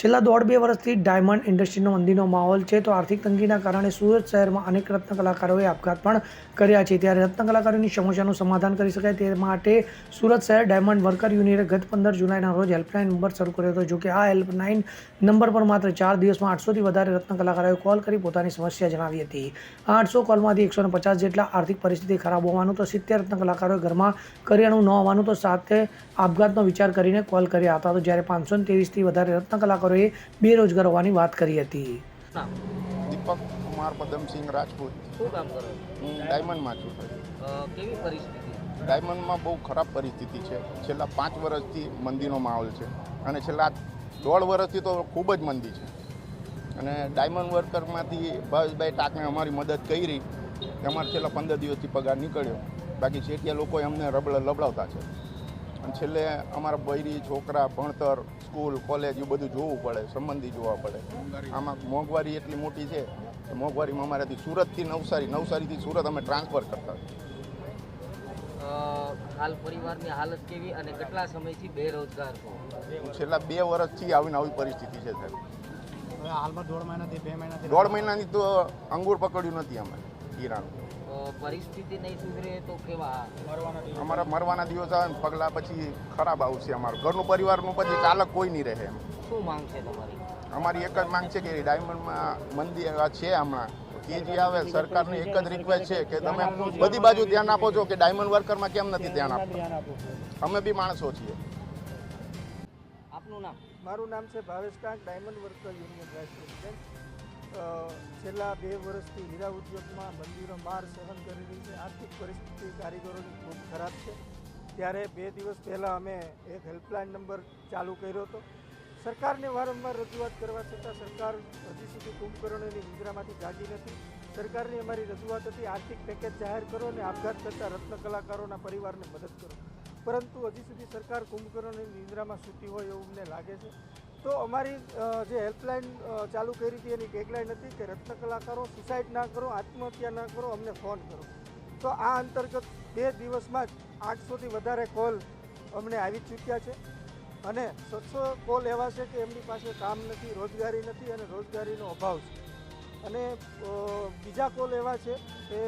છેલ્લા દોઢ બે વર્ષથી ડાયમંડ ઇન્ડસ્ટ્રીનો મંદીનો માહોલ છે. તો આર્થિક તંગીના કારણે સુરત શહેરમાં અનેક રત્ન કલાકારોએ આપઘાત પણ કર્યા છે. ત્યારે રત્ન કલાકારોની સમસ્યાનું સમાધાન કરી શકાય તે માટે સુરત શહેર ડાયમંડ વર્કર યુનિયને ગત પંદર જુલાઈના રોજ હેલ્પલાઇન નંબર શરૂ કર્યો હતો. જોકે આ હેલ્પલાઇન નંબર પર માત્ર ચાર દિવસમાં આઠસોથી વધારે રત્ન કલાકારોએ કોલ કરી પોતાની સમસ્યા જણાવી હતી. આ આઠસો કોલમાંથી એકસો પચાસ જેટલા આર્થિક પરિસ્થિતિ ખરાબ હોવાનું તો સિત્તેર રત્ન કલાકારોએ ઘરમાં કરિયાણું ન હોવાનું તો સાથે આપઘાતનો વિચાર કરીને કોલ કર્યા હતા. તો જ્યારે પાંચસો તેવીસથી વધારે રત્ન કલાકારોએ બેરોજગાર હોવાની વાત કરી હતી. દીપક કુમાર પદમસિંહ રાજપૂત. શું કામ કરો હું ડાયમંડમાં છું કેવી પરિસ્થિતિ? ડાયમંડમાં બહુ ખરાબ પરિસ્થિતિ છે. છેલ્લા પાંચ વર્ષથી મંદીનો માહોલ છે અને છેલ્લા દોઢ વર્ષથી તો ખૂબ જ મંદી છે. અને ડાયમંડ વર્કરમાંથી ભાવેશભાઈ ટાકને અમારી મદદ કરી. અમારે છેલ્લા પંદર દિવસથી પગાર નીકળ્યો. બાકી શેઠિયા લોકો અમને રબડ લબડાવતા છે. અને છેલ્લે અમારા બૈરી છોકરા ભણતર સ્કૂલ કોલેજ એ બધું જોવું પડે સંબંધી જોવા પડે. આમાં મોંઘવારી એટલી મોટી છે કે મોંઘવારીમાં અમારાથી સુરતથી નવસારી નવસારીથી સુરત અમે ટ્રાન્સફર કરતા. હાલ પરિવારની હાલત કેવી અને કેટલા સમયથી બેરોજગાર છો? છેલ્લા બે વર્ષથી આવીને આવી પરિસ્થિતિ છે સાહેબ. હાલમાં દોઢ મહિનાથી બે મહિનાથી દોઢ મહિનાની તો અંગૂર પકડ્યું નથી અમે હીરાનું. પરિસ્થિતિ નહીં સુધરે તો કેવા અમારા મરવાના દિવસ આવે ને પગલા પછી ખરાબ આવશે અમારું. ઘરનું પરિવારનું પછી ચાલક કોઈ નહીં રહે શું માંગ છે તમારી? અમારી એક જ માંગ છે કે ડાયમંડમાં મંદિર આ છે હમણાં. એ જે આવે સરકારની એક જ રિક્વેસ્ટ છે કે તમે બધી બાજુ ધ્યાન આપો છો કે ડાયમંડ વર્કરમાં કેમ નથી ધ્યાન આપતા? અમે બી માણસો છીએ. આપનું નામ? મારું નામ છે ભાવેશ કાંક diamond worker union vice president અ, છેલ્લા બે વર્ષથી હીરા ઉદ્યોગમાં મંદીનો માર સહન કરી રહી છે. આર્થિક પરિસ્થિતિ કારીગરોની ખૂબ ખરાબ છે. ત્યારે બે દિવસ પહેલાં અમે એક હેલ્પલાઇન નંબર ચાલુ કર્યો હતો. સરકારને વારંવાર રજૂઆત કરવા છતાં સરકાર હજી સુધી કુંભકર્ણની નિદ્રામાંથી જાગી નથી. સરકારની અમારી રજૂઆત હતી, આર્થિક પેકેજ જાહેર કરો અને આપઘાત કરતા રત્ન કલાકારોના પરિવારને મદદ કરો. પરંતુ હજી સુધી સરકાર કુંભકર્ણની નિંદ્રામાં સૂતી હોય એવું મને લાગે છે. તો અમારી જે હેલ્પલાઇન ચાલુ કરી હતી એની ટેગલાઇન હતી કે રત્ન કલાકારો સુસાઇડ ના કરો, આત્મહત્યા ના કરો, અમને ફોન કરો. તો આ અંતર્ગત બે દિવસમાં જ આઠસોથી વધારે કોલ અમને આવી ચૂક્યા છે. અને સત્સો કોલ એવા છે કે એમની પાસે કામ નથી, રોજગારી નથી અને રોજગારીનો અભાવ છે. અને બીજા કોલ એવા છે કે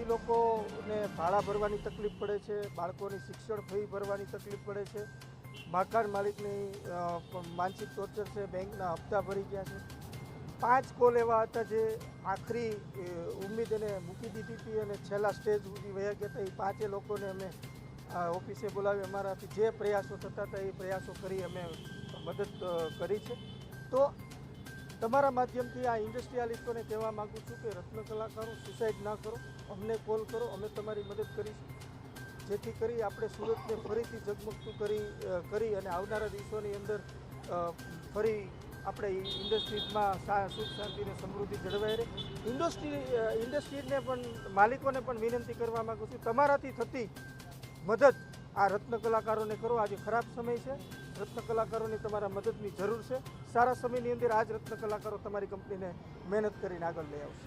એ લોકોને ભાડા ભરવાની તકલીફ પડે છે, બાળકોની શિક્ષણ ફી ભરવાની તકલીફ પડે છે. મકાન માલિકની માનસિક ટોર્ચર છે, બેંકના હપ્તા ભરી ગયા છે. પાંચ કોલ એવા હતા જે આખરી ઉમ્મીદ એને મૂકી દીધી હતી અને છેલ્લા સ્ટેજ સુધી વયા ગયા હતા. એ પાંચે લોકોને અમે ઓફિસે બોલાવી, અમારાથી જે પ્રયાસો થતા હતા એ પ્રયાસો કરી અમે મદદ કરી છે. તો તમારા માધ્યમથી આ ઇન્ડસ્ટ્રીયાલિસ્ટોને કહેવા માગું છું કે રત્ન કલાકારો સુસાઇડ ના કરો. અમને કોલ કરો, અમે તમારી મદદ કરીશું. જેથી કરી આપણે સુરતને ફરીથી ઝગમગતું કરી કરી અને આવનારા દિવસોની અંદર ફરી આપણે ઇન્ડસ્ટ્રીઝમાં સુખ શાંતિ અને સમૃદ્ધિ જળવાઈ રહે. ઇન્ડસ્ટ્રી ઇન્ડસ્ટ્રીને પણ, માલિકોને પણ વિનંતી કરવા માગું છું, તમારાથી થતી મદદ આ રત્ન કલાકારોને કરો. આજે ખરાબ સમય છે. રત્ન કલાકારોની તમારા મદદની જરૂર છે. સારા સમયની અંદર આ જ રત્ન કલાકારો તમારી કંપનીને મહેનત કરીને આગળ લઈ આવશે.